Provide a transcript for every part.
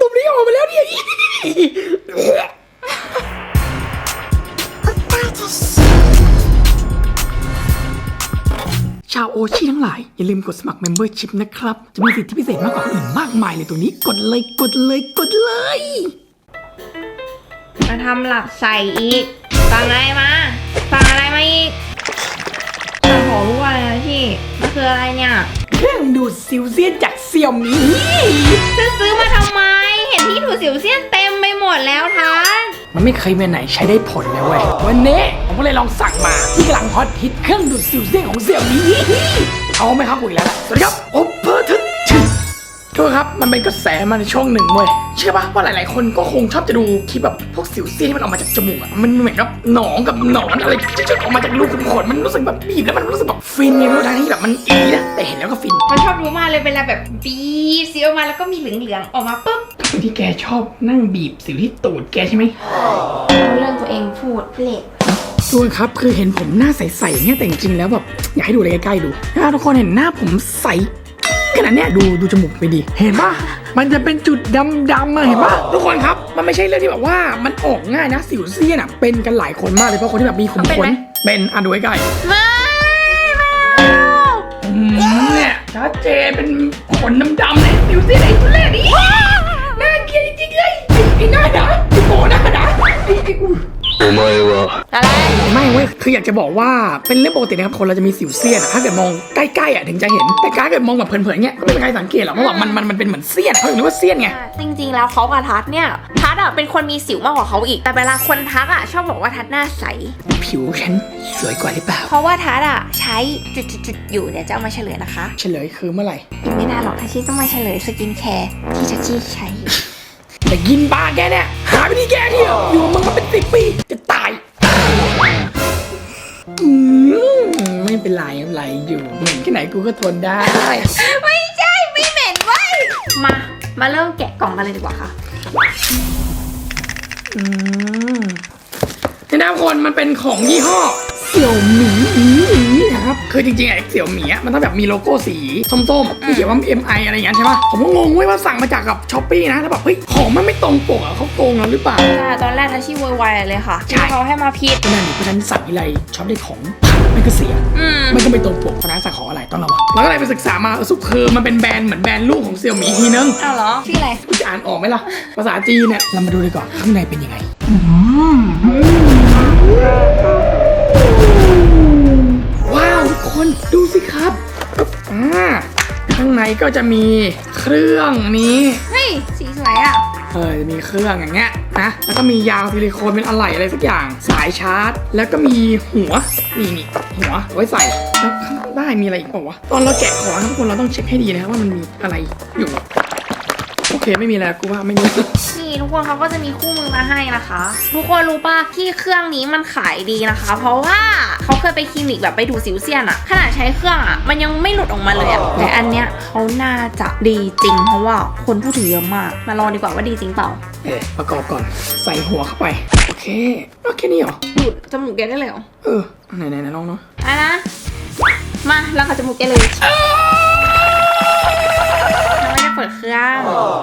ตุ่มนี้ออกมาแล้วเนี่ยชาวโอชิทั้งหลาย อย่าลืมกดสมัคร Membership นะครับ จะมีสิทธิพิเศษมากกว่าคนอื่นมากมายเลยตัวนี้กดเลยกดเลยกดเลย มาทำหลักใส่อีกสั่งไรมา ซิวเซียนจากเซี่ยมีจะซื้อมาทำไม เห็นที่ถูสิวเซียนเต็มไปหมดแล้วทันมันไม่เคยมีไหนใช้ได้ผลเลยเว้ยวันนี้ผมก็เลยลองสั่งมาที่กำลังฮอตฮิตเครื่องดูดซิวเซียนของเซี่ยมีเอาไหมครับคุยแล้วล่ะสวัสดีครับโอเปอร์ทึ ทษครับมันเป็นกระแสมาในช่วงหนึ่งเว้ยเชื่อปะว่าหลายๆ คนก็คงชอบจะดูคลิปแบบพวกสิวเซียนที่มันออกมาจากจมูกอะมันเหมือนกับหนองกับหนอนอะไรที่จะออกมาจากรูขุมขนมันรู้สึกแบบบีบแล้วมันรู้สึกแบบฟินไงไม่รู้ทางที่แบบมันอีนะแต่เห็นแล้วก็ฟินมันชอบรู้มากเลยเวลาแบบบีบซีออกมาแล้วก็มีเหลืองๆออกมาปุ๊บที่แกชอบนั่งบีบสิวที่ตูดแกใช่ไหมเอาเรื่องตัวเองพูดเละทุกคนครับคือเห็นผมหน้าใสๆอย่างเงี้ยแต่จริงๆแล้วแบบอยากให้ดูเลยใกล้ๆดูถ้าทุกคนเห็นหน้าผมใส ขนาดเนี้ยดูดูจมูกไปดีเห็นปะมันจะเป็นจุดดำๆอะเห็นปะทุกคนครับมันไม่ใช่เรื่องที่แบบว่ามันออกง่ายนะสิวเซียนอะเป็นกันหลายคนมากเลยเพราะคนที่แบบมีขนขนเป็นอะดูใกล้ๆไม่ไม่อืมเนี่ยชัดเจนเป็นขนดำๆเลยสิวเซียนไอ้ทุเรศนี่ อะไร ไม่เว้ย คืออยากจะบอกว่าเป็นเรื่องปกตินะครับ คนเราจะมีสิวเซียนอะถ้าเกิดมองใกล้ๆอะถึงจะเห็น แต่การเกิดมองแบบเผินๆเงี้ยก็ไม่มีใครสังเกตหรอกเพราะว่ามันมันมันเป็นเหมือนเซียนเขาถึงเรียกว่าเซียนไง จริงๆ แล้วเขากับทัศน์เนี่ย ทัศน์อะเป็นคนมีสิวมากกว่าเขาอีก แต่เวลาคนทักอะชอบบอกว่าทัศน์หน้าใส ผิวฉันสวยกว่าหรือเปล่า เพราะว่าทัศน์อะใช้จุดๆๆอยู่เนี่ยจะเอามาเฉลยนะคะเฉลยคือเมื่อไหร่ อีกไม่นานหรอกทัชชี่ต้องมาเฉลยสกินแคร์ที่ทัชชี่ใช้อยู่ แต่กินปลาแกเนี่ยหาวิธีแก้ที่เถอะอยู่กับมึงมาเป็นสิบปีจะตายอืมไม่เป็นไรไม่เป็นไรอยู่เหม็นแค่ไหนกูก็ทนได้ ไม่ใช่ไม่เหม็นเว้ยมา มาเริ่มแกะกล่องกันเลยดีกว่าค่ะ อืมนี่นะทุกคนมันเป็นของยี่ห้อเสี่ยวหมีอี อีนะครับคือจริงๆไอ้เสี่ยวหมีอะมันต้องแบบมีโลโก้สีส้มๆที่เขียนว่า MI อะไรอย่างเงี้ยใช่ปะผมก็งงเว้ยว่าสั่งมาจากกับช้อปปี้นะแล้วแบบเฮ้ยของมันไม่ตรงปกอะเขาโกงเราหรือเปล่าใช่ตอนแรกทัชชี่โวยวายเลยค่ะใช่ที่เขาให้มาผิดก็นั่นดิเพราะฉะนั้นสั่งอะไรชอบได้ของมันก็เสียอืมมันก็ไม่ตรงปกเพราะฉะนั้นสั่งของอะไรต้องระวังแล้วก็เลยไปศึกษามาเออสุดคือมันเป็นแบรนด์เหมือนแบรนด์ลูกของเสี่ยวหมีอีกทีนึงเอาเหรอชื่ออะไรกูจะอ่านออกไหมล่ะ ภาษาจีนเนี่ยเรามาดูเลยก่อนข้างในเป็นยังไง ดูสิครับอ่าข้างในก็จะมีเครื่องนี้เฮ้ยสีสวยอะ เออจะมีเครื่องอย่างเงี้ยนะแล้วก็มียางซิลิโคนเป็นอะไหล่อะไรสักอย่าง สายชาร์จ แล้วก็มีหัวนี่นี่หัวไว้ใส่แล้วข้างใต้มีอะไรอีกเปล่าวะตอนเราแกะของนะทุกคนเราต้องเช็คให้ดีนะครับว่ามันมีอะไรอยู่ โอเคไม่มีแล้วกูว่าไม่มีนี่ทุกคนเขาก็จะมีคู่มือมาให้นะคะ ทุกคนรู้ป่ะที่เครื่องนี้มันขายดีนะคะ เพราะว่าเขาเคยไปคลินิกแบบไปดูสิวเซียนอะขนาดใช้เครื่องอะมันยังไม่หลุดออกมาเลยอะแต่อันเนี้ยเขาน่าจะดีจริง เพราะว่าคนพูดถึงเยอะมาก มาลองดีกว่าว่าดีจริงเปล่าเอ๊ะประกอบก่อนใส่หัวเข้าไป โอเคโอเคนี่เหรอดูดจมูกแกได้เลยเหรอเออไหนไหนไหนลองเนาะอะนะมาแล้วกับจมูกแกเลยยังไม่ได้ เปิดเครื่อง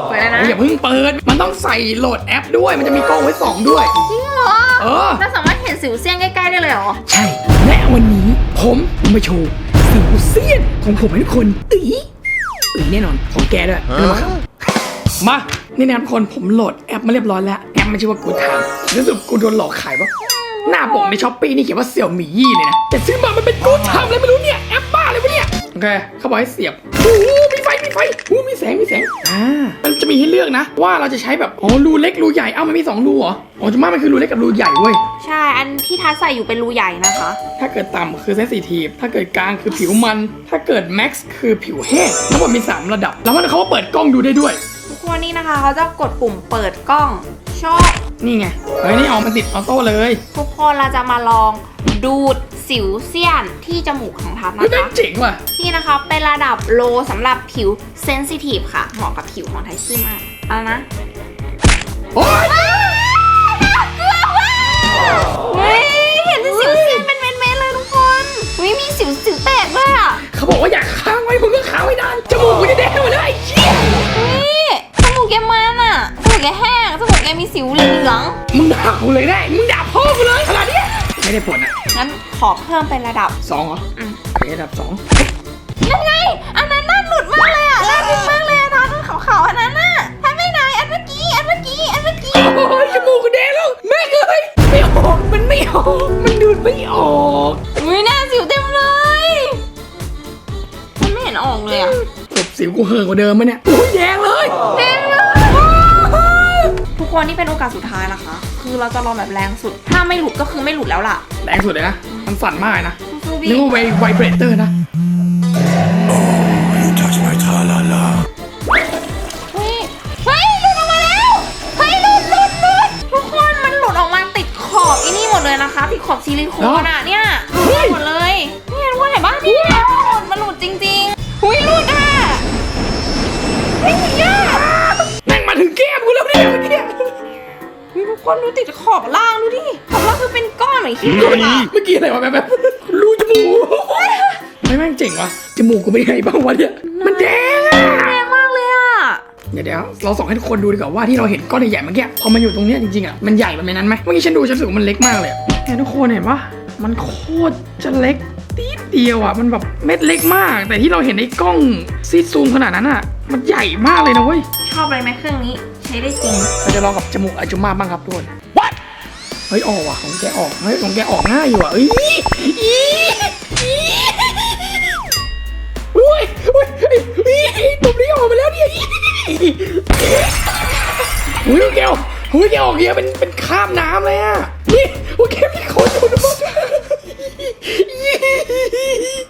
เปิดแล้วนะอย่าเพิ่งเปิด มันต้องใส่โหลดแอปด้วย มันจะมีกล้องไว้สองด้วย จริงเหรอเออ เราสามารถเห็นสิวเซียนใกล้ๆได้เลยเหรอ ใช่ และวันนี้ผมมาโชว์สิวเซียนของผมให้ทุกคนตีตีแน่นอน ของแกด้วยเอามาครับมานี่นะครับทุกคนผมโหลดแอปมาเรียบร้อยแล้ว แอปมันชื่อว่ากูทามรู้สึกกูโดนหลอกขายปะหน้าปกในช้อปปี้นี่เขียนว่าเสี่ยวหมี่ยี่เลยนะ แต่ซื้อมามันเป็นกูทามอะไรไม่รู้เนี่ย แอปบ้าอะไรวะเนี่ย โอเค เขาบอกให้เสียบโอ้โหมีไฟมีไฟโอ้โหมี แสงมีแสง อ่า มันจะมีให้เลือกนะ ว่าเราจะใช้แบบอ๋อรูเล็กรูใหญ่เอ้ามันมีสองรูเหรออ๋อจุดมากมันคือรูเล็กกับรูใหญ่เว้ยใช่ อันที่ทัศใส่อยู่เป็นรูใหญ่นะคะ ถ้าเกิดต่ำคือเซนซิทีฟถ้าเกิดกลางคือผิวมัน ถ้าเกิดแม็กซ์คือผิวแห้งทั้งหมดมี 3 ระดับ แล้วมันเขาก็เปิดกล้องดูได้ด้วย ทุกคนนี่นะคะเขาจะกดปุ่มเปิดกล้องชอบ นี่ไง เฮ้ย นี่ออกมาติดออโต้เลย ทุกคนเราจะมาลองดูดสิวเซียนที่จมูกของทัศเฮ้ยนะแม่คะงเจ๋งว่ะ นี่นะคะเป็นระดับโลสำหรับผิวเซนซิทีฟค่ะ เหมาะกับผิวของไทชี่มากเอานะโอ๊ยเฮ้ยเห็นเป็นสิวเซียนเป็นเม็ดๆเลยทุกคนเฮ้ยมีสิวสิวแตกด้วยอะเขาบอกว่าอยากค้างไว้มึงก็ค้างไว้นานจมูกกูจะแดงหมดเลยไอ้เชี่ยเฮ้ยจมูกแกมันกูเล ยได้ มึงด่าพ่อกูเลยขนาดเนี้ยไม่ได้ผลอะงั้นขอเพิ่มเป็นระดับสองเหรออืมโอเคระดับสองนั่นไง อันนั้นน่าหลุดมากเลยอะน่าหลุดมากเลยอะตาข้างขาวๆอันนั้นน่ะทำไม่ไหนอันเมื่อกี้ อันเมื่อกี้ อันเมื่อกี้ โอ้ยจมูกกูแดงแล้วแม่งเลยไม่ออก มันไม่ออก มันดูดไม่ออกอุ้ยหน้าสิวเต็มเลย มันไม่เห็นออกเลยอะ ตบสิวกูเห่อะกว่าเดิมมั้ยเนี่ยโอ้ยแดงเลยเต็มเลยทุก คนนี่เป็นโอกาสสุดท้ายนะคะ คือเราจะลองแบบแรงสุด ถ้าไม่หลุดก็คือไม่หลุดแล้วล่ะแรงสุดเลยนะ มันสั่นมากเลยนะสู้ๆนึกพี่ว่าไวไวเบรเตอร์นะ You touch my tra-la-la. เฮ้ยเฮ้ยหลุดออกมาแล้ว เฮ้ยหลุดหลุดหลุดทุกคนมันหลุดออกมาติดขอบอีนี่หมดเลยนะคะติดขอบซิลิโคนอะเนี่ยหลุดหมดเลยเนี่ยทุกคนเห็นปะเนี่ย เฮ้ยทุกคนดูติดขอบล่างดูดิขอบล่างคือเป็นก้อนเหมือนขี้เมื่เกียจอะอกี้อะไรวะแบบแบบรูจมูกไม่แม่งเจ๋งวะจมูกกูเป็นไงบ้างวะเนี่ยมันแดงอะแรงมากเลยอะเดี๋ยวเดี๋ยวเราส่องให้ทุกคนดูดีกว่าว่าที่เราเห็นก้อนใหญ่ๆเมื่อกี้พอมันอยู่ตรงเนี้ยจริงๆอะมันใหญ่แบบนั้นไหมเมื่อกี้ฉันดูฉันรู้สึกว่ามันเล็กมากเลยอะเนี่ยทุกคนเห็นปะมันโคตรจะเล็กตีดเดียวอะมันแบบเม็ดเล็กมาก แต่ที่เราเห็นในกล้องซีดซูมขนาดนั้นอะ มันใหญ่มากเลยนะเว้ย ชอบเลยไหมเครื่องนี้ใช้ได้จริง เราจะลองกับจมูกอาจุมาบ้างครับทุกคน What เฮ้ยออกว่ะของแกออกเฮ้ยของแกออกง่ายอยู่อะเอ้ยอีอีอุ้ยอุ้ยอีอีตุ่มนี้ออกมาแล้วเนี่ยอุ้ยแกออกอุ้ยแกออกเยอะเป็นเป็นข้ามน้ำเลยอะนี่โอุ้ยแกมีขนอยู่นะมั้ง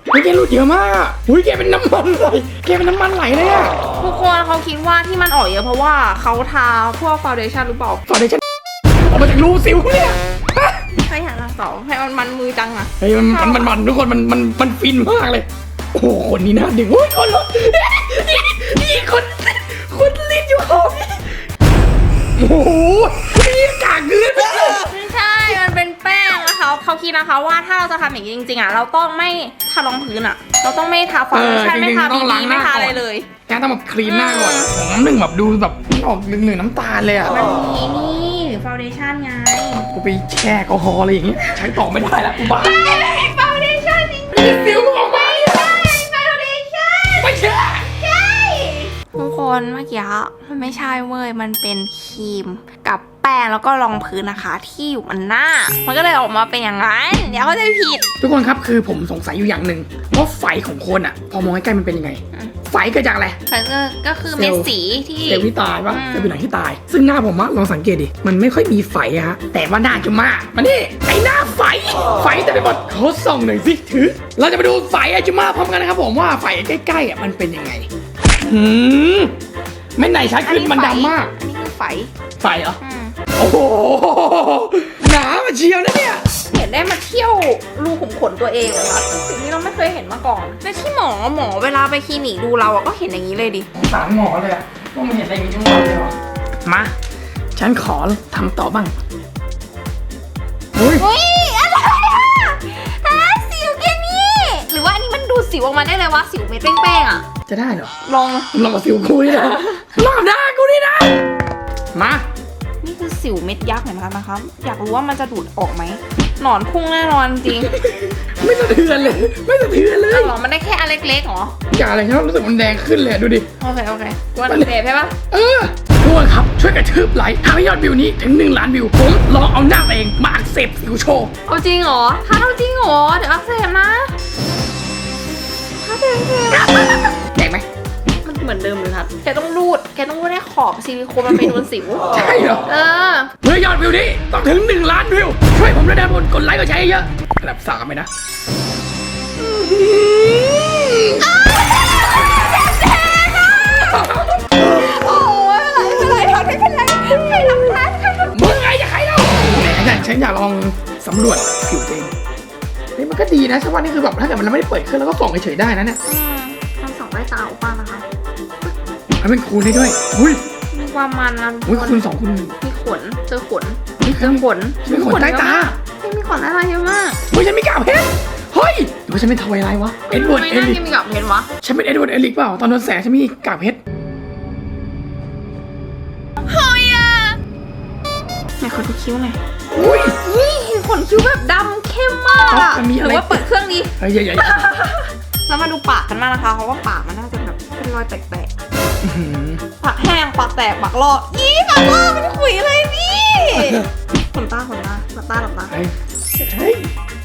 อุ้ยแกหลุดเยอะมากอุ้ยแกเป็นน้ำมันไหลแกเป็นน้ำมันไหลเลยอะ ทุกคนเขาคิดว่าที่มันออกเยอะเพราะว่าเขาทาพวกฟาวเดชั่นหรือเปล่าฟาวเดชั่นออกมาจากรูสิวเนี่ยฮะใครหันมาสองให้มันมันมือจังอะเฮ้ยมันมันมันมันทุกคนมันมันมันฟินมากเลย โอ้โหคนนี้น่าดึงโอ้ยคนละนี่นี่คนคนลิ้นอยู่หอมนี่โอ้โห เขาคิดนะคะว่าถ้าเราจะทำอย่างนี้จริงๆอะเราต้องไม่ทารองพื้นอะเราต้องไม่ทาฟาวเดชั่นไม่ทาบีบีไม่ทาอะไรเลยแกต้องแบบคลีนหน้าก่อนของน้ำหนึ่งแบบดูแบบออกหนึ่งหนึ่งน้ำตาลเลยอะมันมีนี่ฟาวเดชั่นไงกูไปแช่แอลกอฮอล์อะไรอย่างงี้ใช้ต่อไม่ได้แล้วกูบ้าฟาวเดชั่นจริงนี่สิว คนเมื่อกี้มันไม่ใช่เว้ย มันเป็นครีมกับแป้งแล้วก็รองพื้นนะคะที่อยู่บนหน้า มันก็เลยออกมาเป็นอย่างนั้นเดี๋ยวเขาใจผิด ทุกคนครับคือผมสงสัยอยู่อย่างหนึ่งว่าไฟของคนอะพอมองใกล้ๆมันเป็นยังไงอืมไฟเกิดจากอะไรแต่ก็ก็คือเม็ดสีที่เซลล์ที่ตายปะอืมเซลล์ผิวหนังที่ตาย ซึ่งหน้าผมอะลองสังเกตดิมันไม่ค่อยมีไฝอะฮะแต่ว่าหน้าจุมามานี่ไอ้หน้าไฝไฝแต่ไปหมดเขาส่องหน่อยสิถือ เราจะไปดูไฝไอจุมาพร้อมกันนะครับผมว่าไฝใกล้ๆอะมันเป็นยังไง หืมไม่ไหนชัดขึ้นมันดำมาก อันนี้คือไฟไฝเหรอ อืมโอ้โห หนามาเชียวนะเนี่ย เห็นได้มาเที่ยวรูขุมขนตัวเองเหรอคะสิ่งที่เราไม่เคยเห็นมาก่อนและที่หมอหมอเวลาไปคลินิกดูเราอะก็เห็นอย่างนี้เลยดิ สารหมอเลยอะว่ามันเห็นอะไรอย่างนี้ทั้งหมดเลยเหรอมา ฉันขอทำต่อบ้างเฮ้ยเฮ้ยอะไรอะฮะสิวแค่นี้หรือว่าอันนี้มันดูดสิวออกมาได้เลยวะสิวเม็ดแป้งๆอะ จะได้เหรอลองลองกับสิวกูนี่นะลองกับหน้ากูนี่นะมานี่คือสิวเม็ดยักษ์เหมือนกันนะคะอยากรู้ว่ามันจะดูดออกไหมหนอนพุ่งแน่นอนจริงไม่สะเทือนเลย ไม่สะเทือนเลยเอาเหรอมันได้แค่อันเล็กๆเหรออย่าอะไรฉันรู้สึกมันแดงขึ้นเลยดูดิ โอเคโอเควันเดทใช่ปะเออทุกคนครับช่วยกระทืบไลค์ทำให้ยอดวิวนี้ถึง 1 ล้านวิว ผมลองเอาหน้าตัวเองมาอักเสบสิวโชว์เอาจริงเหรอถ้าเอาจริงเหรอเดี๋ยวอักเสบนะถ้าเป็นเสบ แดงไหมมันเหมือนเดิมเลยครับ แกต้องรูด แกต้องรูดให้ขอบซิลิโคนมันไปโดนสิว ใช่เหรอ เออเมื่อยอดวิวนี้ต้องถึง 1 ล้านวิว ช่วยผมด้วยนะทุกคนกดไลค์กดแชร์เยอะระดับสามไปนะ โอ้ยไม่เป็นไรไม่เป็นไรไม่เป็นไรใครทำร้ายใครทำมึงไงจะใครเราแต่ฉันอยากลองสำรวจผิวตัวเองเฮ้ยมันก็ดีนะฉันว่านี่คือแบบถ้าเกิดมันไม่ได้เปิดเครื่องแล้วก็ส่องเฉยๆได้นะเนี่ยอืมทำสองใต้ตาอุป้านะคะมันเป็นคูณได้ด้วยอุ้ยมีความมันนะอุ้ยคูณสองคูณหนึ่งมีขนเจอขนเฮ้ยเจอขนมีขนใต้ตาเฮ้ยมีขนอะไรเยอะมากเฮ้ยฉันไม่กล้าเพชรเฮ้ยหรือว่าฉันเป็นทวายไลท์วะเอ็ดเวิร์ดไม่เอน่าลิกจะมีกับเพชรวะฉันเป็นเอ็ดเวิร์ดเอลิกเปล่าตอนโดนแสงฉันมีกากเพชรเฮ้ยอะไหนขอดูคิ้วหน่อยอุ้ย นี่ขนคิ้วแบบดำเข้มมากครัอะบมันมีหอะไรรือว่าเปิดเครื่องดีเฮ้ยอย่าอย่าอย่าแล้วมาดูปากกันมากนะคะ เพราะว่าปากมันน่าจะแบบเป็นรอยแตกอื้อหือๆปากแห้งปากแตกปากลอกยี่ปากลอกมันขุยเลยพี่ขนตาขนตาหลับตาหลับตาเฮ้ยเฮ้ย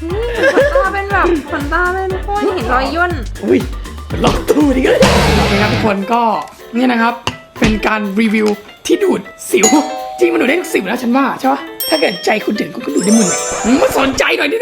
นี่ขนตาเป็นแบบขนตาเลยทุกคนเห็นรอยย่นอุ้ยลองตูดิกันโอเคครับทุกคนก็เนี่ยนะครับเป็นการรีวิวที่ดูดสิว จริงมันดูดได้ทุกสิวแล้วฉันว่าใช่ปะ ถ้าเกิดใจคุณถึงคุณก็ดูดได้หมึงมึงมาสนใจหน่อยดิ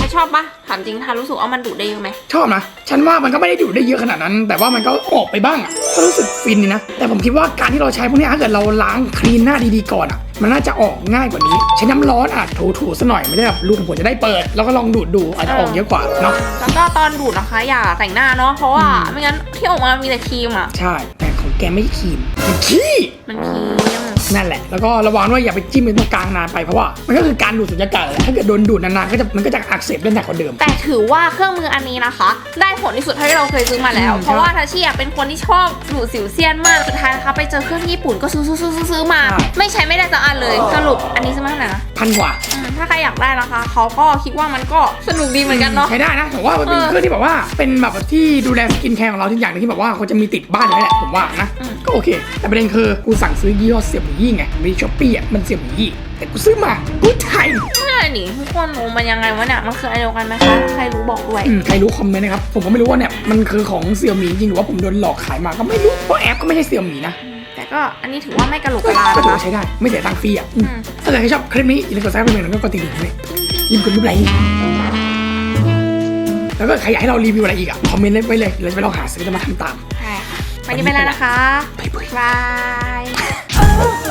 ถ้าชอบปะถามจริงทารู้สึกว่ามันดูดได้เยอะไหมชอบนะ ฉันว่ามันก็ไม่ได้ดูดได้เยอะขนาดนั้น แต่ว่ามันก็ออกไปบ้างอะก็รู้สึกฟินดีนะ แต่ผมคิดว่าการที่เราใช้พวกเนี้ยถ้าเกิดเราล้างคลีนหน้าดีๆก่อนอะมันน่าจะออกง่ายกว่านี้ใช้น้ำร้อนอาจถูๆซะหน่อยไม่ได้แบบลูกของผมจะได้เปิด แล้วก็ลองดูดดูอาจจะออกเยอะกว่าเนาะแล้วก็ตอนดูดนะคะอย่าแต่งหน้าเนาะเพราะว่าอืมไม่งั้นที่ออกมามีแต่ครีมอะใช่แต่ของแกไม่ครีมมันขี้มันครีม นั่นแหละ แล้วก็ระวังด้วยอย่าไปจิ้มเป็นตรงกลางนานไปเพราะว่ามันก็คือการดูดสุญญากาศแหละถ้าเกิดโดนดูดนานๆก็จะมันก็จะอักเสบได้หนักกว่าเดิม แต่ถือว่าเครื่องมืออันนี้นะคะ ได้ผลที่สุดเท่าที่เราเคยซื้อมาแล้วอืมเพราะว่าทัชชี่อะเป็นคนที่ชอบดูดสิวเซียนมากสุดท้ายนะคะไปเจอเครื่องญี่ปุ่นก็ซื้อซื้อซื้อซื้อซื้อมาใช่ไม่ใช้ไม่ได้สักอันเลยสรุปอันนี้ซื้อมาเท่าไหร่นะพันกว่าอืม ถ้าใครอยากได้นะคะ เขาก็คิดว่ามันก็สนุกดีเหมือนกันเนาะ ใช้ได้นะผมว่ามันเป็นเออเครื่องที่แบบว่าเป็นแบบที่ดูแลสกินแคร์ของเราทุกอย่างหนึงที่แบบว่าเขาจะมีติดบ้านอยู่แล้วแหละผมว่านะอืม ก็โอเค แต่ประเด็นคือกูสั่งซื้อยี่ห้อเสี่ยหมี่ไงมีช้อปปี้อะมันเสี่ยหมี่แต่กูซื้อมากูไทยไม่ได้หนิทุกคนงงมันยังไงวะเนี่ย มันคืออะไรเดียวกันไหมคะ ใครรู้บอกด้วย อืมใครรู้คอมเมนต์นะครับผมก็ไม่รู้ว่าเนี่ยมันคือของเสี่ยหมี่จริงหรือว่าผมโดนหลอกขายมาก็ไม่รู้เพราะแอปก็ไม่ใช่เสี่ยหมี่นะ แต่ก็อันนี้ถือว่าไม่กระโหลกกก็ระลาถือนะว่าคะ ใช้ได้ ไม่เสียตังค์ฟรีอะอืมอืม ถ้าเกิดใครชอบคลิปนี้อย่าลืมกดซับสไครป์เป็นหนึ่งแล้วก็กดติดตามด้วยอย่าลืมกดรูปไลค์แล้วก็ใครอยากให้เรารีวิวอะไรอีกอะคอมเมนต์ไว้เลยเราจะไปลองหาซื้อจะมาทำตาม ใช่ค่ะวันนี้ไปแล้วนะคะ บ๊ายบาย บาย